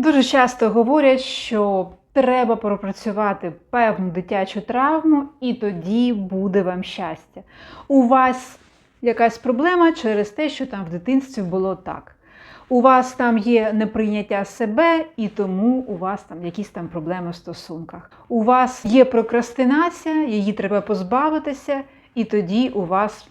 Дуже часто говорять, що треба пропрацювати певну дитячу травму, і тоді буде вам щастя. У вас якась проблема через те, що там в дитинстві було так. У вас там є неприйняття себе, і тому у вас там якісь там проблеми в стосунках. У вас є прокрастинація, її треба позбавитися, і тоді у вас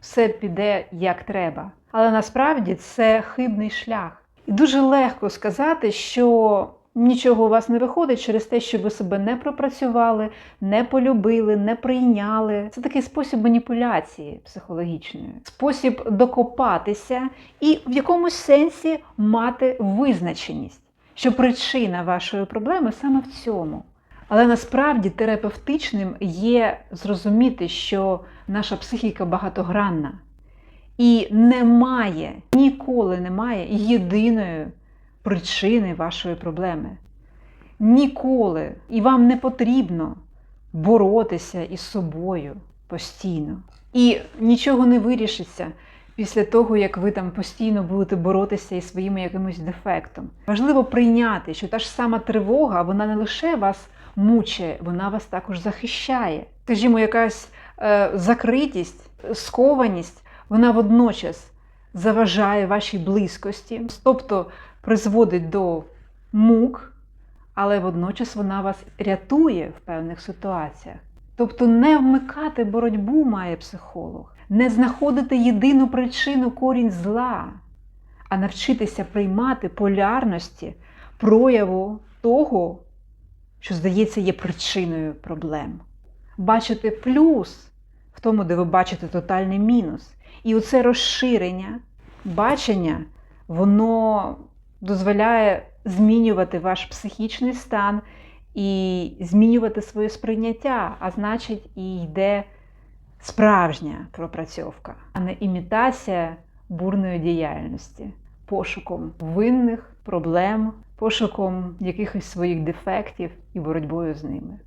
все піде як треба. Але насправді це хибний шлях. І дуже легко сказати, що нічого у вас не виходить через те, що ви себе не пропрацювали, не полюбили, не прийняли. Це такий спосіб маніпуляції психологічної, спосіб докопатися і в якомусь сенсі мати визначеність, що причина вашої проблеми саме в цьому. Але насправді терапевтичним є зрозуміти, що наша психіка багатогранна. І немає, ніколи немає єдиної причини вашої проблеми. Ніколи. І вам не потрібно боротися із собою постійно. І нічого не вирішиться після того, як ви там постійно будете боротися із своїм якимось дефектом. Важливо прийняти, що та ж сама тривога, вона не лише вас мучає, вона вас також захищає. Скажімо, якась е, закритість, скованість, вона водночас заважає вашій близькості, тобто призводить до мук, але водночас вона вас рятує в певних ситуаціях. Тобто не вмикати боротьбу має психолог, не знаходити єдину причину корінь зла, а навчитися приймати полярності прояву того, що, здається, є причиною проблем. Бачити плюс тому, де ви бачите тотальний мінус. І оце розширення бачення, воно дозволяє змінювати ваш психічний стан і змінювати своє сприйняття, а значить, і йде справжня пропрацьовка, а не імітація бурної діяльності, пошуком винних проблем, пошуком якихось своїх дефектів і боротьбою з ними.